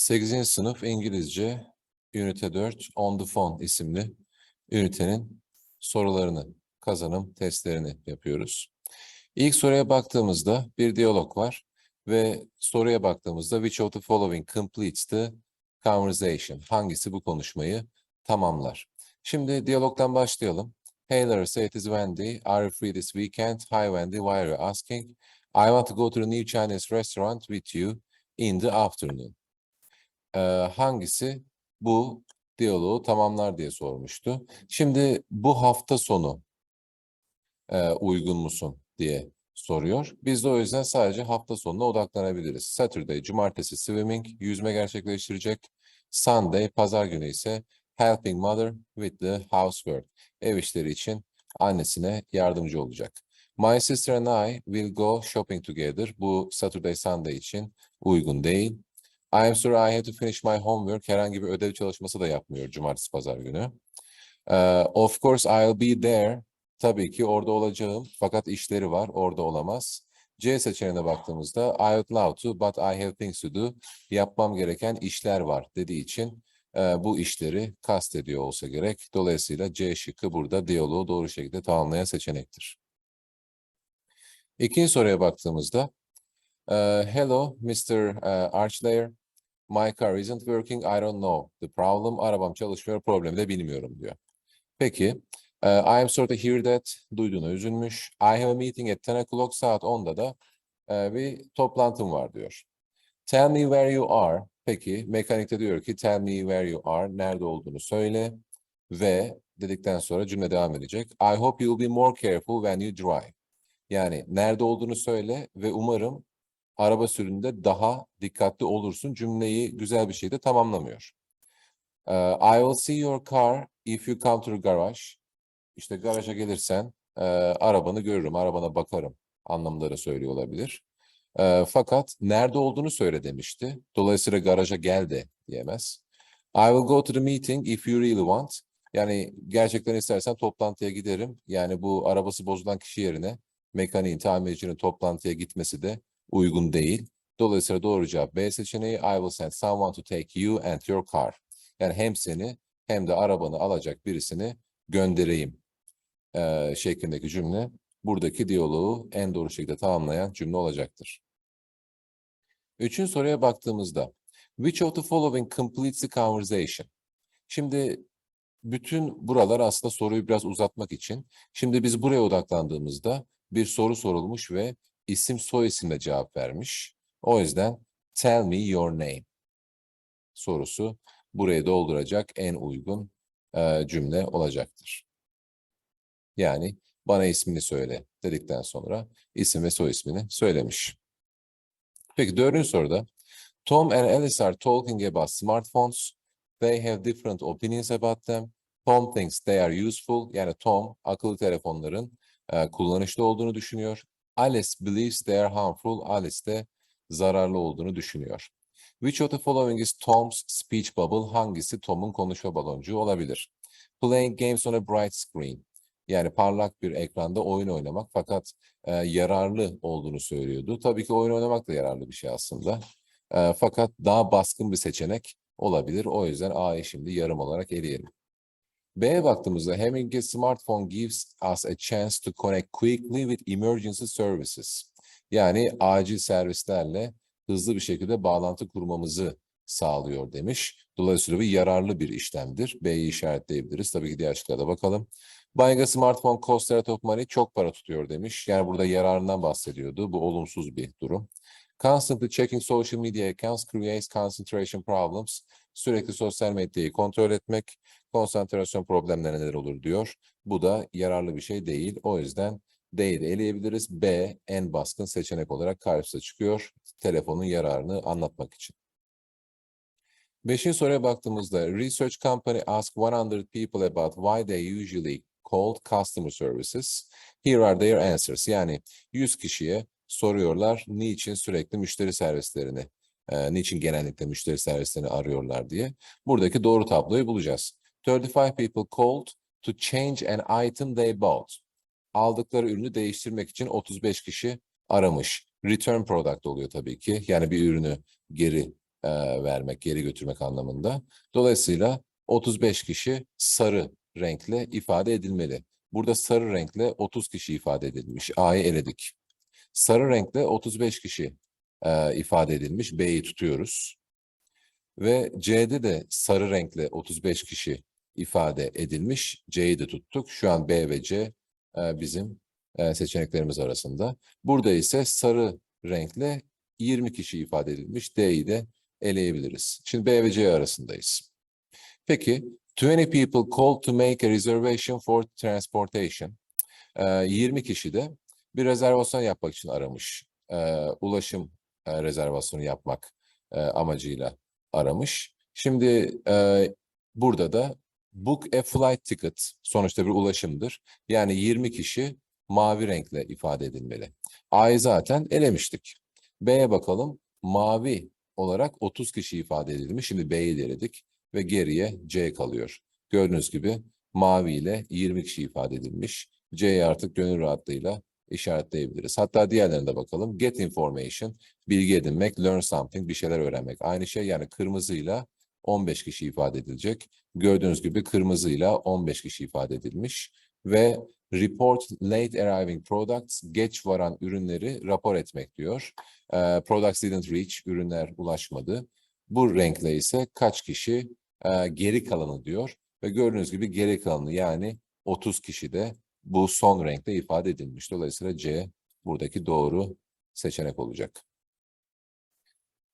8. sınıf İngilizce Ünite 4 On the Phone isimli ünitenin sorularını, kazanım testlerini yapıyoruz. İlk soruya baktığımızda bir diyalog var ve soruya baktığımızda which of the following completes the conversation? Hangisi bu konuşmayı tamamlar? Şimdi diyalogdan başlayalım. Hey Larissa, it is Wendy. Are you free this weekend? Hi Wendy, why are you asking? I want to go to the new Chinese restaurant with you in the afternoon. Ee, hangisi bu diyaloğu tamamlar diye sormuştu. Şimdi bu hafta sonu e, uygun musun diye soruyor. Biz de o yüzden sadece hafta sonuna odaklanabiliriz. Saturday, cumartesi swimming, yüzme gerçekleştirecek. Sunday, pazar günü ise helping mother with the housework. Ev işleri için annesine yardımcı olacak. My sister and I will go shopping together. Bu Saturday, Sunday için uygun değil. I am sorry I have to finish my homework. Herhangi bir ödev çalışması da yapmıyor cumartesi, pazar günü. Uh, of course I'll be there. Tabii ki orada olacağım. Fakat işleri var. Orada olamaz. C seçeneğine baktığımızda I would love to but I have things to do. Yapmam gereken işler var dediği için e, bu işleri kastediyor olsa gerek. Dolayısıyla C şıkkı burada diyaloğu doğru şekilde tamamlayan seçenektir. İkinci soruya baktığımızda e, Hello Mr. e, Archlayer. My car isn't working. I don't know the problem. Arabam çalışmıyor. Problemi de bilmiyorum diyor. Peki. e, I am sorry to hear that. Duyduğuna üzülmüş. I have a meeting at 10 o'clock. Saat 10'da da e, bir toplantım var diyor. Tell me where you are. Peki mekanikte diyor ki tell me where you are. Nerede olduğunu söyle. Ve dedikten sonra cümle devam edecek. I hope you'll be more careful when you drive. Yani nerede olduğunu söyle ve umarım araba sürümünde daha dikkatli olursun. Cümleyi güzel bir şekilde tamamlamıyor. Ee, I will see your car if you come to the garage. İşte garaja gelirsen e, arabanı görürüm, arabana bakarım anlamında da söylüyor olabilir. Ee, fakat nerede olduğunu söyle demişti. Dolayısıyla garaja gel de diyemez. I will go to the meeting if you really want. Yani gerçekten istersen toplantıya giderim. Yani bu arabası bozulan kişi yerine mekaniğin, tamircinin toplantıya gitmesi de uygun değil. Dolayısıyla doğru cevap B seçeneği. I will send someone to take you and your car. Yani hem seni hem de arabanı alacak birisini göndereyim eee, şeklindeki cümle buradaki diyaloğu en doğru şekilde tamamlayan cümle olacaktır. Üçüncü soruya baktığımızda which of the following completes the conversation? Şimdi bütün buralar aslında soruyu biraz uzatmak için. Şimdi biz buraya odaklandığımızda bir soru sorulmuş ve isim soy isimle cevap vermiş. O yüzden tell me your name sorusu buraya dolduracak en uygun eee, cümle olacaktır. Yani bana ismini söyle dedikten sonra isim ve soy ismini söylemiş. Peki dördüncü soruda Tom and Alice are talking about smartphones. They have different opinions about them. Tom thinks they are useful. Yani Tom akıllı telefonların e, kullanışlı olduğunu düşünüyor. Alice believes they are harmful. Alice de zararlı olduğunu düşünüyor. Which of the following is Tom's speech bubble? Hangisi Tom'un konuşma baloncuğu olabilir? Playing games on a bright screen. Yani parlak bir ekranda oyun oynamak fakat e, yararlı olduğunu söylüyordu. Tabii ki oyun oynamak da yararlı bir şey aslında. E, fakat daha baskın bir seçenek olabilir. O yüzden A'yı şimdi yarım olarak eleyelim. B'ye baktığımızda having a smartphone gives us a chance to connect quickly with emergency services. Yani acil servislerle hızlı bir şekilde bağlantı kurmamızı sağlıyor demiş. Dolayısıyla bir yararlı bir işlemdir. B'yi işaretleyebiliriz. Tabii ki diğer şıklara da bakalım. Buying a smartphone costs a lot of money. Çok para tutuyor demiş. Yani burada yararından bahsediyordu. Bu olumsuz bir durum. Constantly checking social media accounts creates concentration problems. Sürekli sosyal medyayı kontrol etmek konsantrasyon problemlerine neden olur diyor. Bu da yararlı bir şey değil. O yüzden D'yi de eleyebiliriz. B en baskın seçenek olarak karşımıza çıkıyor. Telefonun yararını anlatmak için. Beşinci soruya baktığımızda Research company asked 100 people about why they usually called customer services. Here are their answers. Yani 100 kişiye soruyorlar niçin sürekli müşteri servislerini, e, niçin genellikle müşteri servislerini arıyorlar diye. Buradaki doğru tabloyu bulacağız. 35 people called to change an item they bought. Aldıkları ürünü değiştirmek için 35 kişi aramış. Return product oluyor tabii ki. Yani bir ürünü geri e, vermek, geri götürmek anlamında. Dolayısıyla 35 kişi sarı renkle ifade edilmeli. Burada sarı renkle 30 kişi ifade edilmiş. A'yı eledik. Sarı renkle 35 kişi e, ifade edilmiş. B'yi tutuyoruz. Ve C'de de sarı renkle 35 kişi ifade edilmiş. C'yi de tuttuk. Şu an B ve C e, bizim e, seçeneklerimiz arasında. Burada ise sarı renkle 20 kişi ifade edilmiş. D'yi de eleyebiliriz. Şimdi B ve C arasındayız. Peki 20 people called to make a reservation for transportation. Ee, 20 kişi de bir rezervasyon yapmak için aramış. Ee, ulaşım e, rezervasyonu yapmak e, amacıyla aramış. Şimdi e, burada da book a flight ticket sonuçta bir ulaşımdır. Yani 20 kişi mavi renkle ifade edilmeli. A'yı zaten elemiştik. B'ye bakalım. Mavi olarak 30 kişi ifade edilmiş. Şimdi B'yi de eledik ve geriye C kalıyor. Gördüğünüz gibi mavi ile 20 kişi ifade edilmiş. C'yi artık gönül rahatlığıyla işaretleyebiliriz. Hatta diğerlerine de bakalım. Get information, bilgi edinmek, learn something, bir şeyler öğrenmek. Aynı şey yani kırmızıyla 15 kişi ifade edilecek. Gördüğünüz gibi kırmızıyla 15 kişi ifade edilmiş. Ve report late arriving products, geç varan ürünleri rapor etmek diyor. Ee, products didn't reach, ürünler ulaşmadı. Bu renkle ise kaç kişi e, geri kalanı diyor. Ve gördüğünüz gibi geri kalanı yani 30 kişi de bu son renkle ifade edilmiş. Dolayısıyla C buradaki doğru seçenek olacak.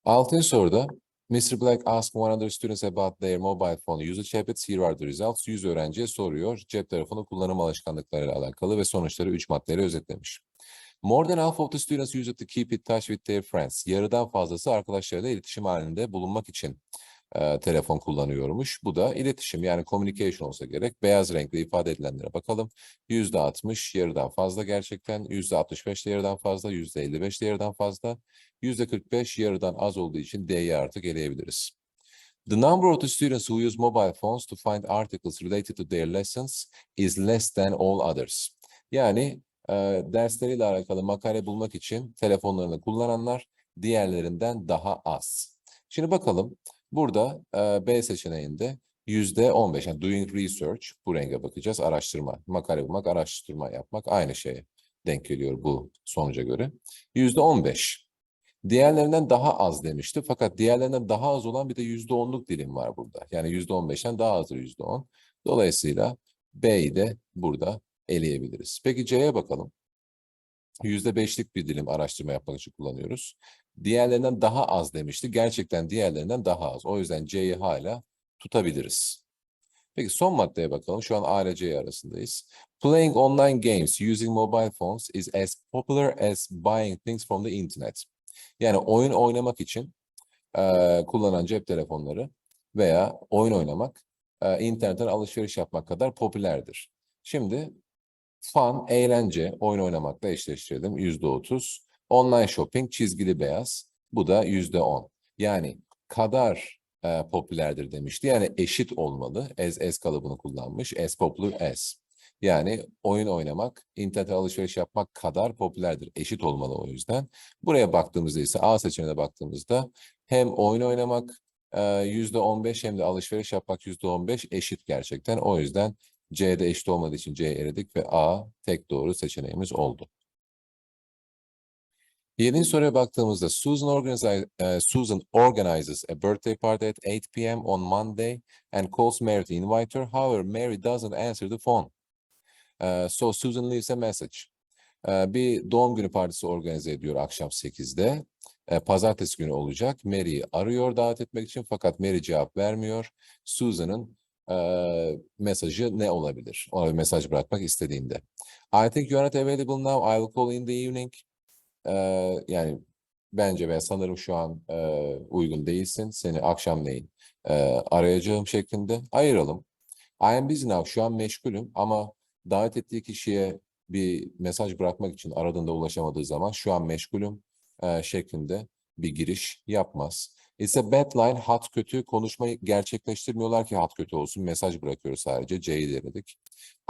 Altıncı soruda Mr. Black asked 100 students about their mobile phone usage habits. Here are the results. 100 öğrenciye soruyor. Cep telefonu kullanım alışkanlıklarıyla alakalı ve sonuçları 3 maddeyle özetlemiş. More than half of the students use it to keep in touch with their friends. Yarıdan fazlası arkadaşlarıyla iletişim halinde bulunmak için e, telefon kullanıyormuş. Bu da iletişim yani communication olsa gerek. Beyaz renkle ifade edilenlere bakalım. Yüzde 60 yarıdan fazla gerçekten. Yüzde 65 de yarıdan fazla. Yüzde 55 de yarıdan fazla. Yüzde 45 yarıdan az olduğu için D'yi artık eleyebiliriz. The number of the students who use mobile phones to find articles related to their lessons is less than all others. Yani e, dersleriyle alakalı makale bulmak için telefonlarını kullananlar diğerlerinden daha az. Şimdi bakalım burada e, B seçeneğinde yüzde 15 yani doing research bu renge bakacağız araştırma makale bulmak araştırma yapmak aynı şeye denk geliyor bu sonuca göre. Yüzde 15 diğerlerinden daha az demişti fakat diğerlerinden daha az olan bir de yüzde onluk dilim var burada. Yani yüzde 15'ten daha azdır yüzde 10. Dolayısıyla B'yi de burada eleyebiliriz. Peki C'ye bakalım. Yüzde beşlik bir dilim araştırma yapmak için kullanıyoruz. Diğerlerinden daha az demişti. Gerçekten diğerlerinden daha az. O yüzden C'yi hala tutabiliriz. Peki son maddeye bakalım. Şu an A ile C arasındayız. Playing online games using mobile phones is as popular as buying things from the internet. Yani oyun oynamak için e, kullanan cep telefonları veya oyun oynamak e, internetten alışveriş yapmak kadar popülerdir. Şimdi fun, eğlence, oyun oynamakla. Yüzde otuz. Online shopping, çizgili beyaz. Bu da yüzde on. Yani kadar e, popülerdir demişti. Yani eşit olmalı. As, as kalıbını kullanmış. As popular as. Yani oyun oynamak, internete alışveriş yapmak kadar popülerdir. Eşit olmalı o yüzden. Buraya baktığımızda ise A seçeneğine baktığımızda hem oyun oynamak e, yüzde on beş hem de alışveriş yapmak yüzde on beş eşit gerçekten. O yüzden C'de eşit olmadığı için C'yi eledik ve A tek doğru seçeneğimiz oldu. Yedinci soruya baktığımızda Susan, organize, uh, Susan organizes a birthday party at 8 p.m. on Monday and calls Mary to invite her. However, Mary doesn't answer the phone. Uh, so Susan leaves a message. Uh, bir doğum günü partisi organize ediyor akşam 8'de. Uh, pazartesi günü olacak. Mary'i arıyor davet etmek için fakat Mary cevap vermiyor. Susan'ın uh, mesajı ne olabilir? Ona bir mesaj bırakmak istediğinde. I think you are not available now. I will call in the evening. Ee, yani bence ve sanırım şu an e, uygun değilsin. Seni akşamleyin e, arayacağım şeklinde ayıralım. I am busy now. Şu an meşgulüm ama davet ettiği kişiye bir mesaj bırakmak için aradığında ulaşamadığı zaman şu an meşgulüm e, şeklinde bir giriş yapmaz. Ise bad line hat kötü konuşmayı gerçekleştirmiyorlar ki hat kötü olsun. Mesaj bırakıyoruz sadece. C'yi denedik.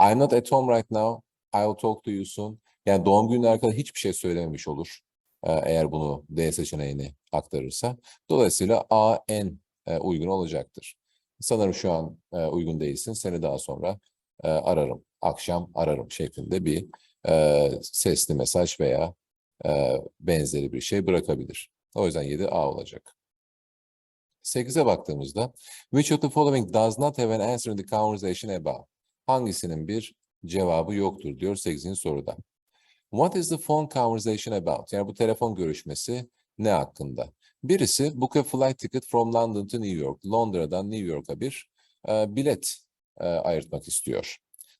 I'm not at home right now. I will talk to you soon. Yani doğum gününe alakalı hiçbir şey söylememiş olur. e, eğer bunu D seçeneğini aktarırsa. Dolayısıyla A en e, uygun olacaktır. Sanırım şu an e, uygun değilsin. Seni daha sonra ararım. Akşam ararım şeklinde bir sesli mesaj veya benzeri bir şey bırakabilir. O yüzden 7A olacak. 8'e baktığımızda which of the following does not have an answer in the conversation above? Hangisinin bir cevabı yoktur diyor 8. soruda. What is the phone conversation about? Yani bu telefon görüşmesi ne hakkında? Birisi book a flight ticket from London to New York. Londra'dan New York'a bir e, bilet e, ayırtmak istiyor.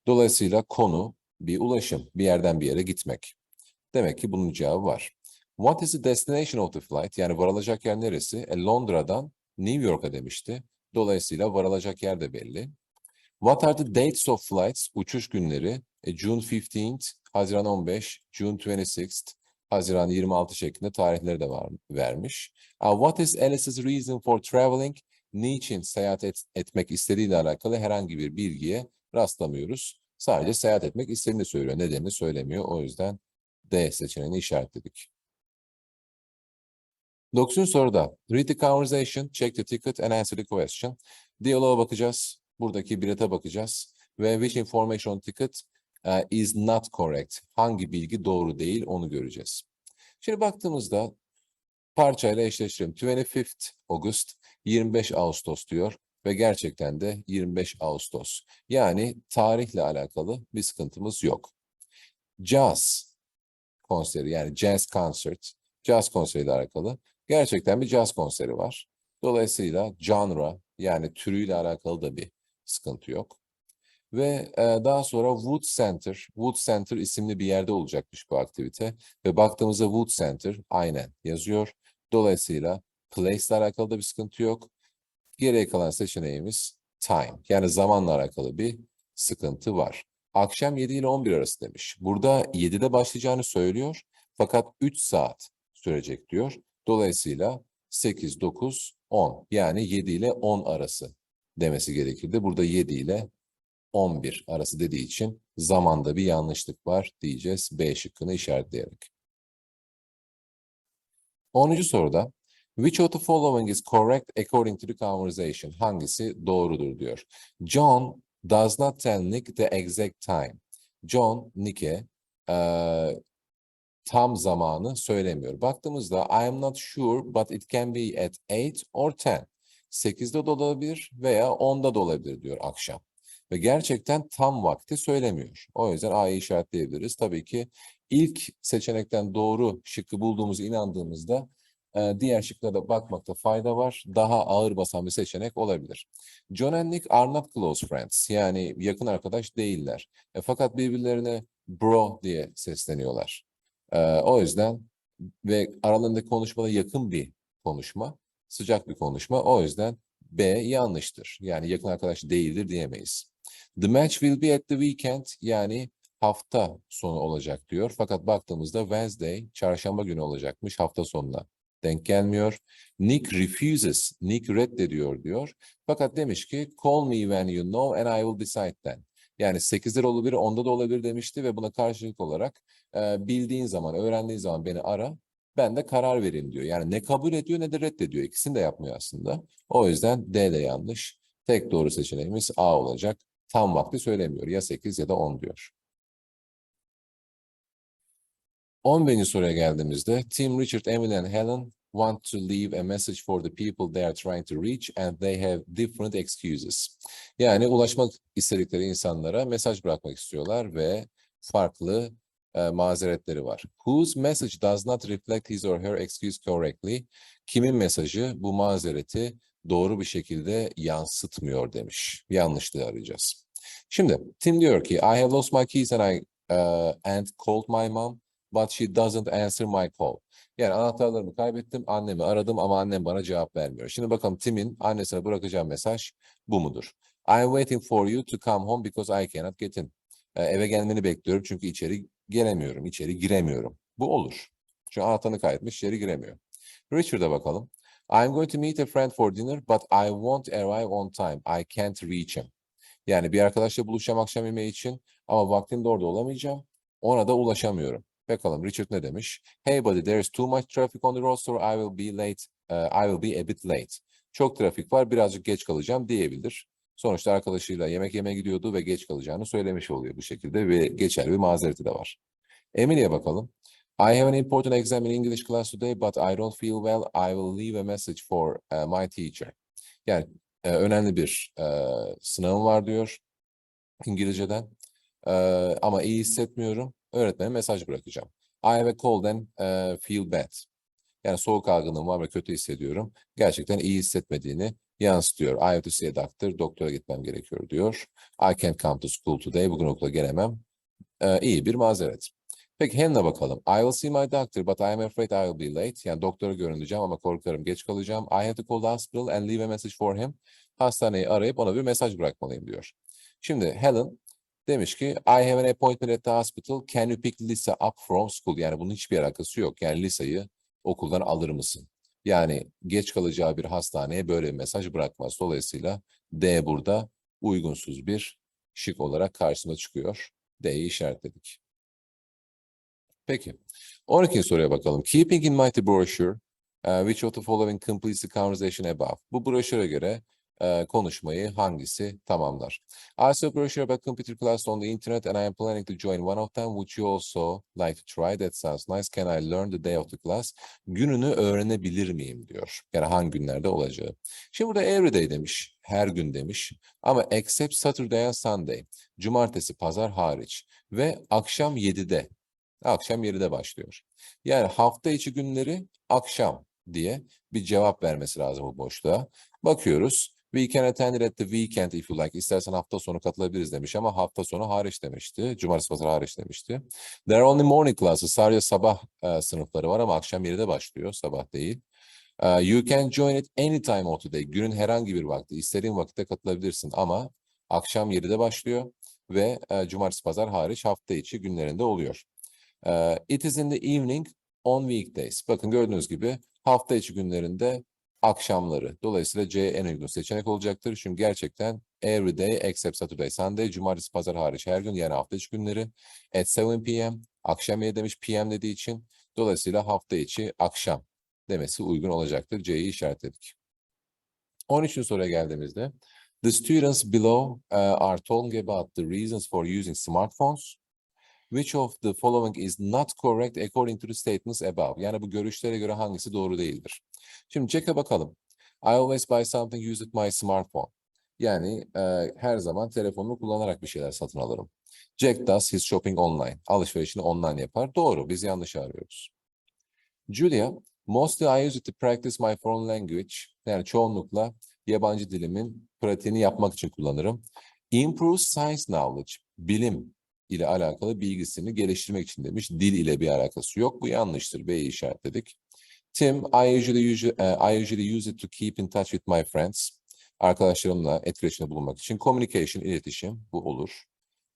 Dolayısıyla konu bir ulaşım, bir yerden bir yere gitmek. Demek ki bunun cevabı var. What is the destination of the flight? Yani varılacak yer neresi? E, Londra'dan New York'a demişti. Dolayısıyla varılacak yer de belli. What are the dates of flights? Uçuş günleri. E, June 15th, Haziran 15, June 26th, Haziran 26 şeklinde tarihleri de var, vermiş. Uh, what is Alice's reason for traveling? Niçin seyahat et- etmek istediğiyle alakalı herhangi bir bilgiye rastlamıyoruz. Sadece seyahat etmek istediğini söylüyor. Nedenini söylemiyor. O yüzden D seçeneğini işaretledik. 9. soruda read the conversation, check the ticket and answer the question. Diyaloğa bakacağız. Buradaki bilete bakacağız. Ve which information on ticket uh, is not correct. Hangi bilgi doğru değil onu göreceğiz. Şimdi baktığımızda parçayla eşleştirelim. 25th August, 25 Ağustos diyor ve gerçekten de 25 Ağustos. Yani tarihle alakalı bir sıkıntımız yok. Jazz konseri yani jazz concert, jazz konseriyle alakalı gerçekten bir jazz konseri var. Dolayısıyla genre yani türüyle alakalı da bir sıkıntı yok. Ve e, daha sonra Wood Center, Wood Center isimli bir yerde olacakmış bu aktivite. Ve baktığımızda Wood Center aynen yazıyor. Dolayısıyla place ile alakalı da bir sıkıntı yok. Geriye kalan seçeneğimiz time. Yani zamanla alakalı bir sıkıntı var. Akşam 7 ile 11 arası demiş. Burada 7'de başlayacağını söylüyor. Fakat 3 saat sürecek diyor. Dolayısıyla 8, 9, 10. Yani 7 ile 10 arası demesi gerekirdi. Burada 7 ile 11 arası dediği için zamanda bir yanlışlık var diyeceğiz B şıkkını işaretleyerek. 10. soruda Which of the following is correct according to the conversation? Hangisi doğrudur diyor. John does not tell Nick the exact time. John, Nick'e tam zamanı söylemiyor. Baktığımızda I am not sure but it can be at 8 or 10. 8'de de olabilir veya 10'da da olabilir diyor akşam. Ve gerçekten tam vakti söylemiyor. O yüzden A'yı işaretleyebiliriz. Tabii ki ilk seçenekten doğru şıkkı bulduğumuzu inandığımızda e, diğer şıklara bakmakta fayda var. Daha ağır basan bir seçenek olabilir. John and Nick are not close friends. Yani yakın arkadaş değiller. E, fakat birbirlerine bro diye sesleniyorlar. E, o yüzden ve aralarındaki konuşmada yakın bir konuşma, sıcak bir konuşma. O yüzden B yanlıştır. Yani yakın arkadaş değildir diyemeyiz. The match will be at the weekend yani hafta sonu olacak diyor. Fakat baktığımızda Wednesday çarşamba günü olacakmış hafta sonuna denk gelmiyor. Nick refuses, Nick reddediyor diyor. Fakat demiş ki call me when you know and I will decide then. Yani 8'de de olabilir, 10'da da olabilir demişti ve buna karşılık olarak e, bildiğin zaman, öğrendiğin zaman beni ara, ben de karar vereyim diyor. Yani ne kabul ediyor ne de reddediyor. İkisini de yapmıyor aslında. O yüzden D de yanlış. Tek doğru seçeneğimiz A olacak. Tam vakti söylemiyor. Ya 8 ya da 10 diyor. 11. soruya geldiğimizde Tim, Richard, Emily and Helen want to leave a message for the people they are trying to reach and they have different excuses. Yani ulaşmak istedikleri insanlara mesaj bırakmak istiyorlar ve farklı e, mazeretleri var. Whose message does not reflect his or her excuse correctly? Kimin mesajı bu mazereti doğru bir şekilde yansıtmıyor demiş. Yanlışlığı arayacağız. Şimdi Tim diyor ki I have lost my keys and I uh, and called my mom but she doesn't answer my call. Yani anahtarlarımı kaybettim, annemi aradım ama annem bana cevap vermiyor. Şimdi bakalım Tim'in annesine bırakacağı mesaj bu mudur? I'm waiting for you to come home because I cannot get in. Ee, eve gelmeni bekliyorum çünkü içeri gelemiyorum, içeri giremiyorum. Bu olur. Çünkü anahtarını kaybetmiş, içeri giremiyor. Richard'a bakalım. I'm going to meet a friend for dinner but I won't arrive on time. I can't reach him. Yani bir arkadaşla buluşacağım akşam yemeği için ama vaktinde orada olamayacağım. Ona da ulaşamıyorum. Bakalım Richard ne demiş? Hey buddy, there is too much traffic on the road, so I will be late. uh, I will be a bit late. Çok trafik var, birazcık geç kalacağım diyebilir. Sonuçta arkadaşıyla yemek yemeye gidiyordu ve geç kalacağını söylemiş oluyor bu şekilde ve geçerli bir mazereti de var. Emily'e bakalım. I have an important exam in English class today, but I don't feel well. I will leave a message for uh, my teacher. Yani e, önemli bir e, sınavım var diyor İngilizceden. E, ama iyi hissetmiyorum. Öğretmene mesaj bırakacağım. I have a cold and e, feel bad. Yani soğuk algınlığım var ve kötü hissediyorum. Gerçekten iyi hissetmediğini yansıtıyor. I have to see a doctor. Doktora gitmem gerekiyor diyor. I can't come to school today. Bugün okula gelemem. E, iyi bir mazeret. Peki Hannah'a bakalım. I will see my doctor but I am afraid I will be late. Yani doktora görüneceğim ama korkarım geç kalacağım. I have to call the hospital and leave a message for him. Hastaneyi arayıp ona bir mesaj bırakmalıyım diyor. Şimdi Helen demiş ki I have an appointment at the hospital. Can you pick Lisa up from school? Yani bunun hiçbir alakası yok. Yani Lisa'yı okuldan alır mısın? Yani geç kalacağı bir hastaneye böyle bir mesaj bırakmaz. Dolayısıyla D burada uygunsuz bir şık olarak karşısına çıkıyor. D'yi işaretledik. Peki. 12. soruya bakalım. Keeping in mind the brochure, uh, which of the following completes the conversation above? Bu broşüre göre konuşmayı hangisi tamamlar? I saw a brochure about computer class on the internet and I am planning to join one of them. Would you also like to try? That sounds nice. Can I learn the day of the class? Gününü öğrenebilir miyim diyor. Yani hangi günlerde olacağı. Şimdi burada every day demiş. Her gün demiş. Ama except Saturday and Sunday. Cumartesi, pazar hariç. Ve akşam 7'de. Akşam 7'de başlıyor. Yani hafta içi günleri akşam diye bir cevap vermesi lazım bu boşluğa. Bakıyoruz. We can attend it at the weekend if you like. İstersen hafta sonu katılabiliriz demiş ama hafta sonu hariç demişti. Cumartesi pazar hariç demişti. There are only morning classes. Sadece sabah e, sınıfları var ama akşam 7'de başlıyor. Sabah değil. Uh, you can join it anytime of the day. Günün herhangi bir vakti. istediğin vakitte katılabilirsin ama akşam 7'de başlıyor ve e, cumartesi pazar hariç hafta içi günlerinde oluyor. Uh, it is in the evening on weekdays. Bakın gördüğünüz gibi hafta içi günlerinde akşamları. Dolayısıyla C en uygun seçenek olacaktır. Çünkü gerçekten every day except Saturday, Sunday, cumartesi, pazar hariç her gün yani hafta içi günleri at 7 p.m. akşam 7 demiş p.m. dediği için. Dolayısıyla hafta içi akşam demesi uygun olacaktır. C'yi işaretledik. 13. soruya geldiğimizde The students below uh, are talking about the reasons for using smartphones. Which of the following is not correct according to the statements above? Yani bu görüşlere göre hangisi doğru değildir? Şimdi Jack'e bakalım. I always buy something using my smartphone. Yani e, her zaman telefonumu kullanarak bir şeyler satın alırım. Jack does his shopping online. Alışverişini online yapar. Doğru. Biz yanlış arıyoruz. Julia, mostly I use it to practice my foreign language. Yani çoğunlukla yabancı dilimin pratiğini yapmak için kullanırım. Improves science knowledge. Bilim ile alakalı bilgisini geliştirmek için demiş. Dil ile bir alakası yok. Bu yanlıştır. B'yi işaretledik. Tim, I usually, use, uh, I usually use it to keep in touch with my friends. Arkadaşlarımla etkileşimde bulunmak için. Communication, iletişim. Bu olur.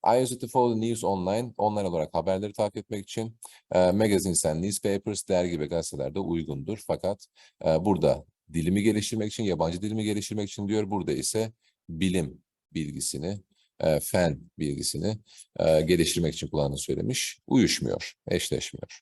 I use it to follow the news online. Online olarak haberleri takip etmek için. Uh, magazines and newspapers, dergi ve gazetelerde uygundur. Fakat uh, burada dilimi geliştirmek için, yabancı dilimi geliştirmek için diyor. Burada ise bilim bilgisini, e, fen bilgisini e, geliştirmek için kullandığını söylemiş. Uyuşmuyor, eşleşmiyor.